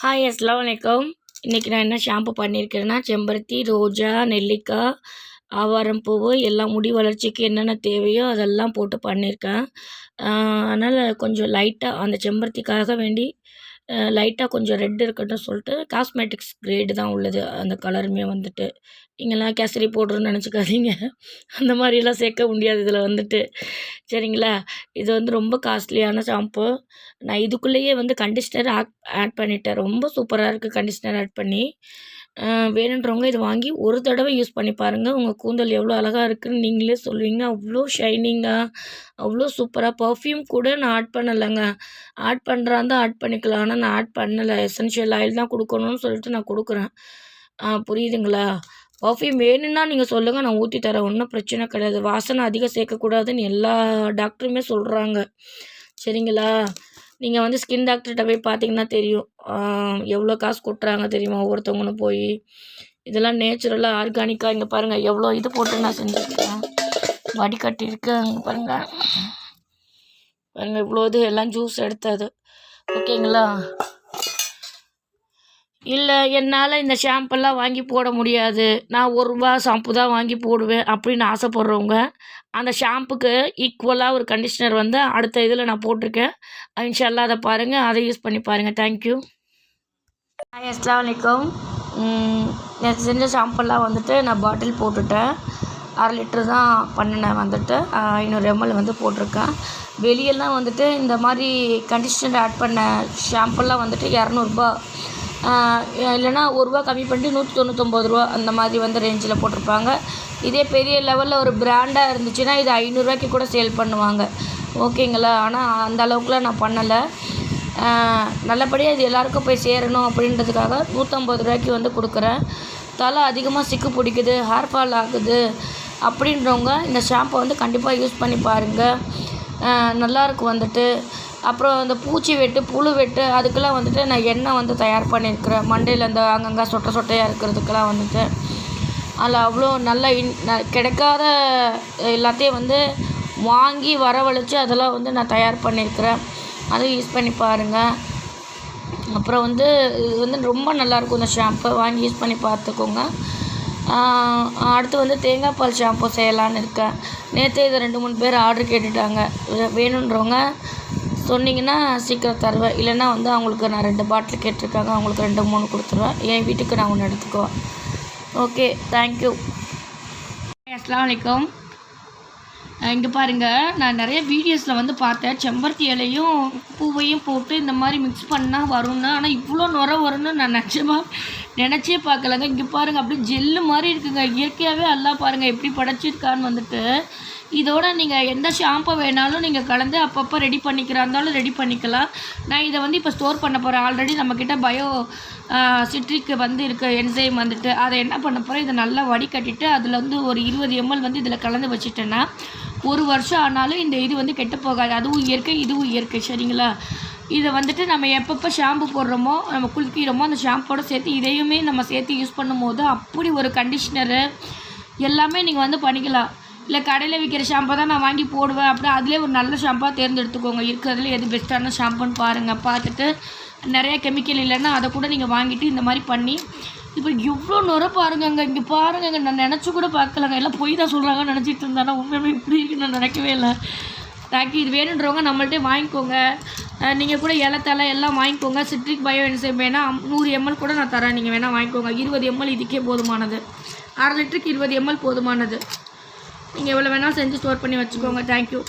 Hi அஸ்லாம் வலைக்கம் இன்றைக்கி நான் என்ன ஷாம்பு பண்ணியிருக்கிறேன்னா செம்பருத்தி ரோஜா நெல்லிக்காய் ஆவாரம் பூவு எல்லாம் முடி வளர்ச்சிக்கு என்னென்ன தேவையோ அதெல்லாம் போட்டு பண்ணியிருக்கேன் அதனால் கொஞ்சம் லைட்டாக அந்த செம்பருத்திக்காக வேண்டி லைட்டாக கொஞ்சம் ரெட் இருக்கட்டும் சொல்லிட்டு காஸ்மெட்டிக்ஸ் கிரேடு தான் உள்ளது. அந்த கலருமே வந்துட்டு. நீங்கள்லாம் கேசரி பவுட்ருன்னு நினச்சிக்காதீங்க. அந்த மாதிரிலாம் சேர்க்க முடியாது இதில் வந்துட்டு. சரிங்களா? இது வந்து ரொம்ப காஸ்ட்லியான ஷாம்பு நான் இதுக்குள்ளேயே வந்து கண்டிஷ்னர் ஆட் ஆட் பண்ணிட்டேன். ரொம்ப சூப்பராக இருக்குது கண்டிஷ்னர் ஆட் பண்ணி. வேணுன்றவங்க இது வாங்கி ஒரு தடவை யூஸ் பண்ணி பாருங்கள் உங்கள் கூந்தல் எவ்வளோ அழகாக இருக்குதுன்னு நீங்களே சொல்லுவீங்க. அவ்வளோ ஷைனிங்காக அவ்வளோ சூப்பராக பர்ஃப்யூம் கூட நான் ஆட் பண்ணலைங்க. ஆட் பண்ணுறாந்தா ஆட் பண்ணிக்கலாம். ஆனால் நான் ஆட் பண்ணலை. எசென்ஷியல் ஆயில் தான் கொடுக்கணும்னு சொல்லிட்டு நான் கொடுக்குறேன். புரியுதுங்களா? பர்ஃப்யூம் வேணும்னா நீங்கள் சொல்லுங்கள் நான் ஊற்றி தரேன். ஒன்றும் பிரச்சனை கிடையாது. வாசனை அதிகம் சேர்க்கக்கூடாதுன்னு எல்லா டாக்டருமே சொல்கிறாங்க சரிங்களா? நீங்கள் வந்து ஸ்கின் டாக்டர்கிட்ட போய் பார்த்தீங்கன்னா தெரியும். எவ்வளோ காசு கொட்டுறாங்க தெரியுமா? ஒவ்வொருத்தவங்களும் போய். இதெல்லாம் நேச்சுரலாக ஆர்கானிக்காக இங்கே பாருங்கள் எவ்வளோ இது போட்டு நான் செஞ்சுருக்கேன். வடிகட்டியிருக்கேன் இங்கே பாருங்கள் பாருங்கள் இவ்வளோ இது எல்லாம் ஜூஸ் எடுத்தது. ஓகேங்களா? இல்லை என்னால் இந்த ஷாம்பெல்லாம் வாங்கி போட முடியாது. நான் ஒரு ரூபா ஷாம்பு தான் வாங்கி போடுவேன் அப்படின்னு ஆசைப்பட்றவங்க அந்த ஷாம்புக்கு ஈக்குவலாக ஒரு கண்டிஷ்னர் வந்து அடுத்த இதில் நான் போட்டிருக்கேன். இன்ஷால்லா அதை பாருங்கள் அதை யூஸ் பண்ணி பாருங்கள் தேங்க்யூ ஹாய் அஸ்லாம் வலைக்கம் நேற்று செஞ்ச ஷாம்பெல்லாம் வந்துட்டு நான் பாட்டில் போட்டுட்டேன். அரை லிட்ரு தான் பண்ணினேன் வந்துட்டு. ஐநூறு எம்எல் வந்து போட்டிருக்கேன். வெளியெல்லாம் வந்துட்டு இந்த மாதிரி கண்டிஷ்னர் ஆட் பண்ண ஷாம்பெல்லாம் வந்துட்டு இரநூறுபா இல்லைனா ஒரு ரூபா கம்மி பண்ணிட்டு நூற்றி தொண்ணூத்தொம்பது ரூபா அந்த மாதிரி வந்து ரேஞ்சில் போட்டிருப்பாங்க. இதே பெரிய லெவலில் ஒரு பிராண்டாக இருந்துச்சுன்னா இது ஐநூறுரூவாய்க்கு கூட சேல் பண்ணுவாங்க. ஓகேங்களா? ஆனால் அந்த அளவுக்குலாம் நான் பண்ணலை. நல்லபடியாக இது எல்லாருக்கும் போய் சேரணும் அப்படின்றதுக்காக நூற்றம்பது ரூபாய்க்கு வந்து கொடுக்குறேன். தலை அதிகமாக சிக்கு பிடிக்குது ஹேர் ஃபால் ஆகுது அப்படின்றவங்க இந்த ஷாம்பை வந்து கண்டிப்பாக யூஸ் பண்ணி பாருங்கள் நல்லாயிருக்கும் வந்துட்டு. அப்புறம் இந்த பூச்சி வெட்டு புழு வெட்டு அதுக்கெல்லாம் வந்துட்டு நான் எண்ணெய் வந்து தயார் பண்ணியிருக்கிறேன். மண்டையில் இந்த அங்கங்கே சொட்டை சொட்டையாக இருக்கிறதுக்கெல்லாம் வந்துட்டு. அதில் அவ்வளோ நல்ல இன் கிடைக்காத எல்லாத்தையும் வந்து வாங்கி வரவழைச்சி அதெல்லாம் வந்து நான் தயார் பண்ணியிருக்கிறேன். அதுவும் யூஸ் பண்ணி பாருங்கள் அப்புறம் வந்து இது வந்து ரொம்ப நல்லாயிருக்கும் இந்த ஷாம்பு. வாங்கி யூஸ் பண்ணி பார்த்துக்கோங்க. அடுத்து வந்து தேங்காய் பால் ஷாம்பு செய்யலான்னு இருக்கேன். நேற்றே இதை ரெண்டு மூணு பேர் ஆர்டர் கேட்டுட்டாங்க. வேணுன்றவங்க சொன்னீங்கன்னா சீக்கிரம் தருவேன். இல்லைன்னா வந்து அவங்களுக்கு நான் ரெண்டு பாட்டில் கேட்டிருக்காங்க அவங்களுக்கு ரெண்டு மூணு கொடுத்துருவேன். என் வீட்டுக்கு நான் ஒன்று எடுத்துக்குவேன். ஓகே தேங்க்யூ அஸ்லாம் வலைக்கம். இங்கே பாருங்கள் நான் நிறைய வீடியோஸில் வந்து பார்த்தேன். செம்பருத்தி இலையும் பூவையும் போட்டு இந்த மாதிரி மிக்ஸ் பண்ணால் வரும்னு. ஆனால் இவ்வளோ நுர வரும்னு நான் நினச்சமாக நினச்சே பார்க்கலங்க. இங்கே பாருங்கள் அப்படியே ஜெல்லு மாதிரி இருக்குங்க. இயற்கையாகவே எல்லாம் பாருங்கள் எப்படி படைச்சிருக்கான்னு வந்துட்டு. இதோட நீங்கள் எந்த ஷாம்பு வேணாலும் நீங்கள் கலந்து அப்பப்போ ரெடி பண்ணிக்கிறா இருந்தாலும் ரெடி பண்ணிக்கலாம். நான் இதை வந்து இப்போ ஸ்டோர் பண்ண போகிறேன் ஆல்ரெடி நம்மக்கிட்ட பயோ சிட்ரிக்கு வந்து இருக்க என்சைம் வந்துட்டு. அதை என்ன பண்ண போகிறேன் இதை நல்லா வடிகட்டிட்டு அதில் வந்து ஒரு இருபது எம்எல் வந்து இதில் கலந்து வச்சுட்டேன்னா ஒரு வருஷம் ஆனாலும் இந்த இது வந்து கெட்டு போகாது. அதுவும் இயற்கை இதுவும் இயற்கை சரிங்களா? இதை வந்துட்டு நம்ம எப்பப்போ ஷாம்பு போடுறோமோ நம்ம குளிக்கிறோமோ அந்த ஷாம்போட சேர்த்து இதையுமே நம்ம சேர்த்து யூஸ் பண்ணும்போது அப்படி ஒரு கண்டிஷ்னரு எல்லாமே நீங்கள் வந்து பண்ணிக்கலாம். இல்லை கடையில் விற்கிற ஷாம்பு தான் நான் வாங்கி போடுவேன். அப்படி அதிலே ஒரு நல்ல ஷாம்பாக தேர்ந்தெடுத்துக்கோங்க. இருக்கிறதுல எது பெஸ்ட்டான ஷாம்புன்னு பாருங்கள் பார்த்துட்டு நிறைய கெமிக்கல் இல்லைன்னா அதை கூட நீங்கள் வாங்கிட்டு இந்த மாதிரி பண்ணி இப்போ எவ்வளோ நுர பாருங்கங்க. இங்கே பாருங்கங்க. நான் நினச்சி கூட பார்க்கலங்க. எல்லாம் பொய் தான் சொல்கிறாங்கன்னு நினச்சிட்டு இருந்தானா? உண்மையுமே இப்படி இருக்குன்னு நான் நினைக்கவே இல்லை. தேங்க்யூ இது வேணுன்றவங்க நம்மள்ட்டே வாங்கிக்கோங்க. நீங்கள் கூட இலத்தலை எல்லாம் வாங்கிக்கோங்க. சிட்ரிக் பயோ என்சைம் வேணால் நூறு எம்எல் கூட நான் தரேன். நீங்கள் வேணால் வாங்கிக்கோங்க. இருபது எம்எல் இதுக்கே போதுமானது. அரை லிட்டருக்கு இருபது எம்எல் போதுமானது. நீங்கள் எவ்வளோ வேணால் செஞ்சு ஸ்டோர் பண்ணி வச்சுக்கோங்க. தேங்க்யூ